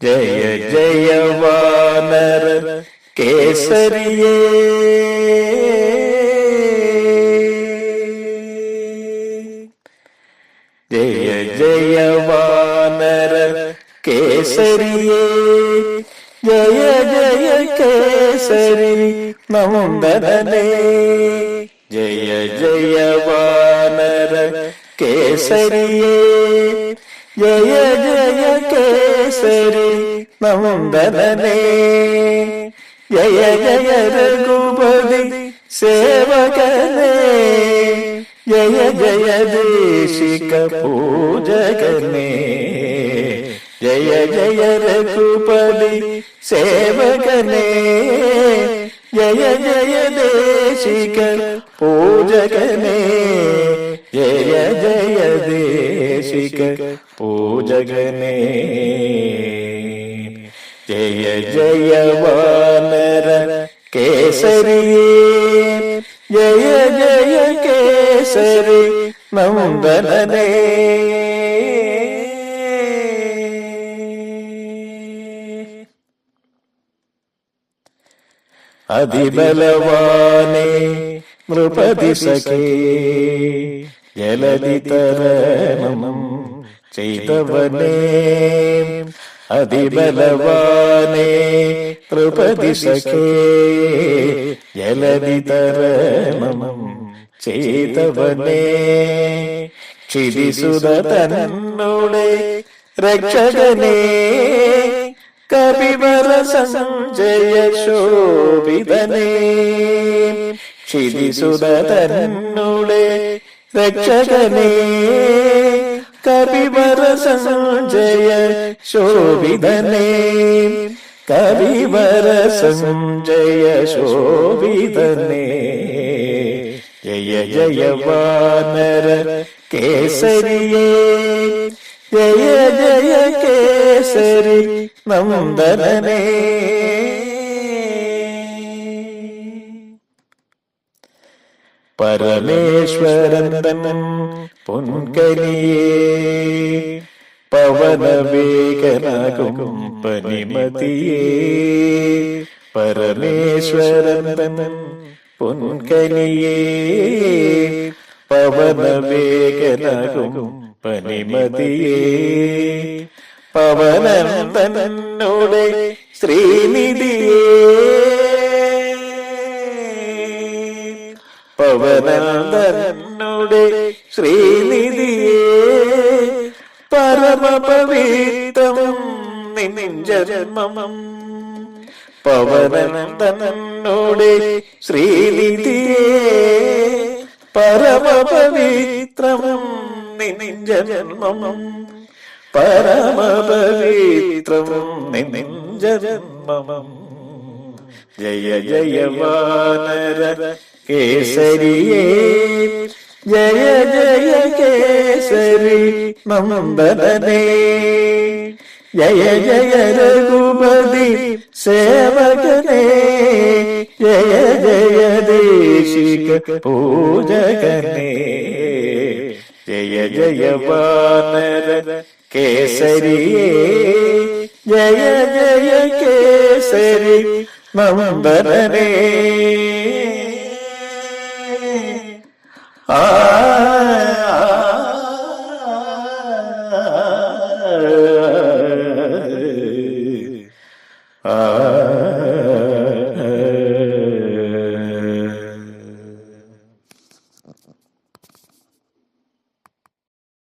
ജയ ജയ വാനര കേസരിയേ ജയ ജയ വാനര കേസരിയേ ജയ ജയ കേസരി നന്ദനേ ജയ ജയ വാനര കേസരിയേ ജയ ജയ കേസരി നന്ദനേ ജയ ജയ രഘുപതി സേവകനേ ജയ ജയ ദേശിക പൂജകനേ ജയ ജയ രഘുപതി സേവകനേ ജയ ജയ ദേശിക പൂജകനേ ജയ ജയ ദേശിക പൂജകനേ ജയ ജയ വാനര കേസരിയേ ജയ ജയ കേസരി നന്ദനേ അതിബലവാനേ നൃപതി സഖേ ജലതി തരണം ചെയ്തവനേ അതിബലവാനേ നൃപതി സഖേ ജലതി തരണം ചെയ്തവനേ. ക്ഷിതിസുത തന്നോടെ രക്ഷകനേ കവിവര സഞ്ജയ ശോഭിതനേ ക്ഷിതിസുത തന്നോടെ രക്ഷകനേ. കവിവര സഞ്ജയ ശോഭിതനേ. കവിവര സഞ്ജയ ശോഭിതനേ. ജയ ജയ വാനര കേസരിയേ. ജയ ജയ കേസരി നന്ദനേ പരമേശ്വരൻ തൻ പൊൻകനിയേ പവനവേകനാകും പനിമതിയേ. പരമേശ്വരൻ തൻ പൊൻകനിയേ പവനവേകനാകും പനിമതിയേ. പവനൻ തന്നോടെ ശ്രീനിധിയേ പവനന്ദനോടെ ശ്രീനിധിയേ പരമപവിത്രം നിഞ്ചരമം പവനന്ദനോടെ ശ്രീനിധിയേ പരമപവിത്രം നിഞ്ചരമം പരമപവിത്രം നിഞ്ചരമം ജയ ജയ വാനര കേസരിയേ. ജയ ജയ കേസരി നന്ദനേ. ജയ ജയ രഘുപതി സേവകനേ. ജയ ജയ ദേശിക പൂജകനേ. ജയ ജയ വാനര കേസരിയേ. ജയ ജയ കേസരി നന്ദനേ. Ah.